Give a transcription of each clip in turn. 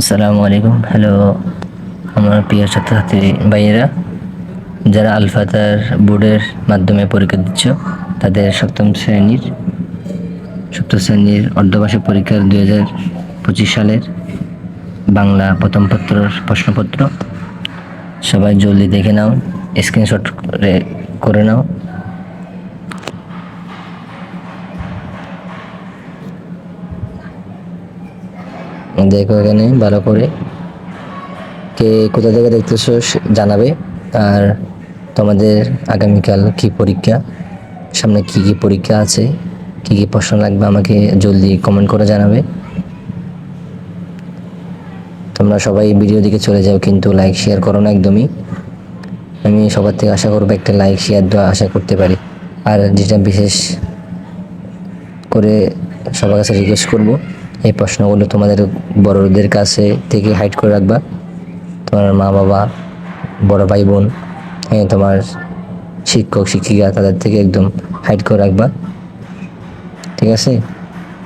আসসালামু আলাইকুম। হ্যালো আমার প্রিয় ছাত্রছাত্রী ভাইয়েরা, যারা আলফাতার বোর্ডের মাধ্যমে পরীক্ষা দিচ্ছ, তাদের সপ্তম শ্রেণির সপ্তম শ্রেণির অর্ধবার্ষিক পরীক্ষার দুই হাজার পঁচিশ সালের বাংলা প্রথম পত্রর প্রশ্নপত্র। সবাই জলদি দেখে নাও স্ক্রিনশট করে নাও। দেখো এখানে ভালো করে কে কোথা থেকে দেখতেছো জানাবে। আর তোমাদের আগামীকাল কি পরীক্ষা? সামনে কি কি পরীক্ষা আছে? কি কি প্রশ্ন লাগবে আমাকে জলদি কমেন্ট করে জানাবে। তোমরা সবাই ভিডিও দিকে চলে যাও, কিন্তু লাইক শেয়ার করো না একদমই। আমি সবার থেকে আশা করব একটা লাইক শেয়ার দেওয়া আশা করতে পারি। আর যেটা বিশেষ করে সবার কাছে রিকোয়েস্ট করব এই প্রশ্নগুলো তোমাদের বড়দের কাছে থেকে হাইড করে রাখবা। তোমার মা বাবা, বড় ভাই বোন হ্যাঁ তোমার শিক্ষক, শিক্ষিকা তাদের থেকে একদম হাইড করে রাখবা। ঠিক আছে?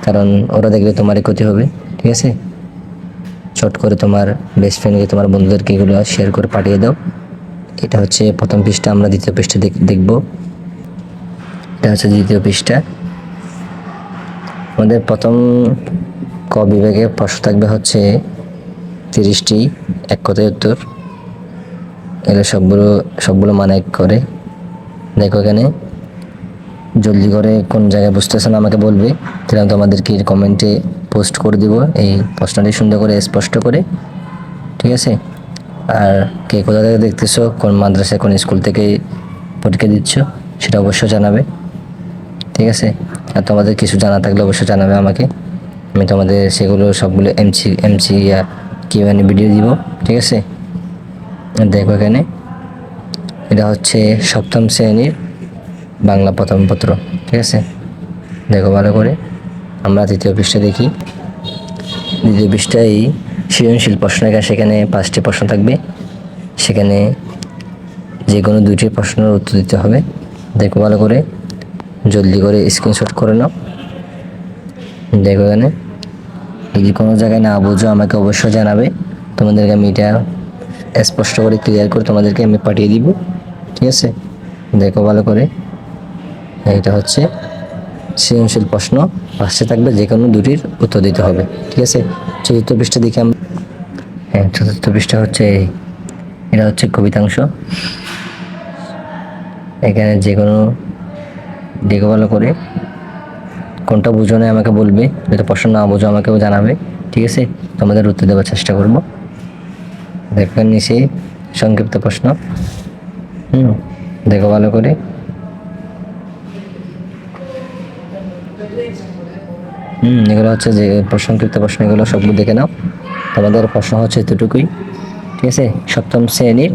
কারণ ওরা দেখলে তোমারই ক্ষতি হবে। ঠিক আছে? চট করে তোমার বেস্ট ফ্রেন্ডকে তোমার বন্ধুদেরকে এগুলো শেয়ার করে পাঠিয়ে দাও। এটা হচ্ছে প্রথম পৃষ্ঠা, আমরা দ্বিতীয় পৃষ্ঠা দেখ- দেখব। এটা হচ্ছে দ্বিতীয় পৃষ্ঠা। আমাদের প্রথম ক বিভাগে প্রশ্ন থাকবে হচ্ছে তিরিশটি এক কথায় উত্তর। এগুলো সবগুলো সবগুলো মানে এক করে। দেখো এখানে, জলদি করে কোন জায়গায় বুঝতেছেন আমাকে বলবে, তাহলে আমি তোমাদেরকে কমেন্টে পোস্ট করে দিব, এই প্রশ্নটি সুন্দর করে, স্পষ্ট করে। ঠিক আছে? আর কে কোথা থেকে দেখতেছো, কোন মাদ্রাসায় কোন স্কুল থেকে পরীক্ষা দিচ্ছ, সেটা অবশ্যই জানাবে। ঠিক আছে? আর তোমাদের কিছু জানা থাকলে অবশ্যই জানাবে আমাকে। আমি তোমাদের সেগুলো সবগুলো এমসি এমসি ইয়া কিউ ভিডিও দিব, ঠিক আছে? দেখো এখানে। এটা হচ্ছে সপ্তম শ্রেণির বাংলা প্রথম পত্র, ঠিক আছে? দেখো ভালো করে। আমরা তৃতীয় পৃষ্ঠা দেখি। দ্বিতীয় পৃষ্ঠায় সৃজনশীল প্রশ্ন এখানে, সেখানে পাঁচটি প্রশ্ন থাকবে। সেখানে যে কোনো দুইটি প্রশ্নের উত্তর দিতে হবে। দেখো ভালো করে। জলদি করে স্ক্রিনশট করে নাও। দেখো এখানে। যদি কোনো জায়গায় না বুঝো, আমাকে অবশ্যই জানাবে। তোমাদেরকে আমি এটা স্পষ্ট করে ক্লিয়ার করে তোমাদেরকে আমি পাঠিয়ে দিব। ঠিক আছে? দেখো ভালো করে। এটা হচ্ছে সৃজনশীল প্রশ্ন। পাশে থাকবে যে কোনো দুটির উত্তর দিতে হবে। ঠিক আছে? চতুর্থ পৃষ্ঠা দেখে আমরা হ্যাঁ চতুর্থ পৃষ্ঠা হচ্ছে। এটা হচ্ছে কবিতাংশ। এখানে যে কোনো দেখো ভালো করে। কোনটা বুঝো না আমাকে বলবে যদি প্রশ্ন না বুঝো আমাকেও জানাবে, ঠিক আছে? তোমাদের উত্তর দেওয়ার চেষ্টা করব। দেখবেন নিচে সংক্ষিপ্ত প্রশ্ন। হুম, দেখো ভালো করে। হুম, এগুলো হচ্ছে যে সংক্ষিপ্ত প্রশ্ন, এগুলো সবগুলো দেখে নাও। তোমাদের প্রশ্ন হচ্ছে এতটুকুই, ঠিক আছে? সপ্তম শ্রেণির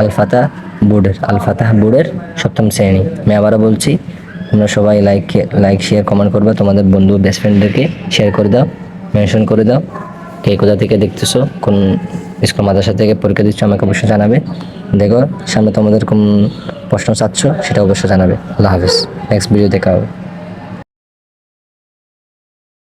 আলফাতা বোর্ডের আলফাতা বোর্ডের সপ্তম শ্রেণি। আমি আবারও বলছি তোমরা সবাই লাইক লাইক শেয়ার কমেন্ট করবে। তোমাদের বন্ধু বেস্ট ফ্রেন্ডদেরকে শেয়ার করে দাও মেনশন করে দাও। কে কোথা থেকে দেখতেছো, কোন স্কুল মাদ্রাসা থেকে পরীক্ষা দিচ্ছ, আমাকে অবশ্যই জানাবে। দেখো, সামনে তোমাদের কোন প্রশ্ন চাচ্ছ, সেটা অবশ্যই জানাবে। আল্লাহ হাফিজ। নেক্সট ভিডিও দেখা হবে।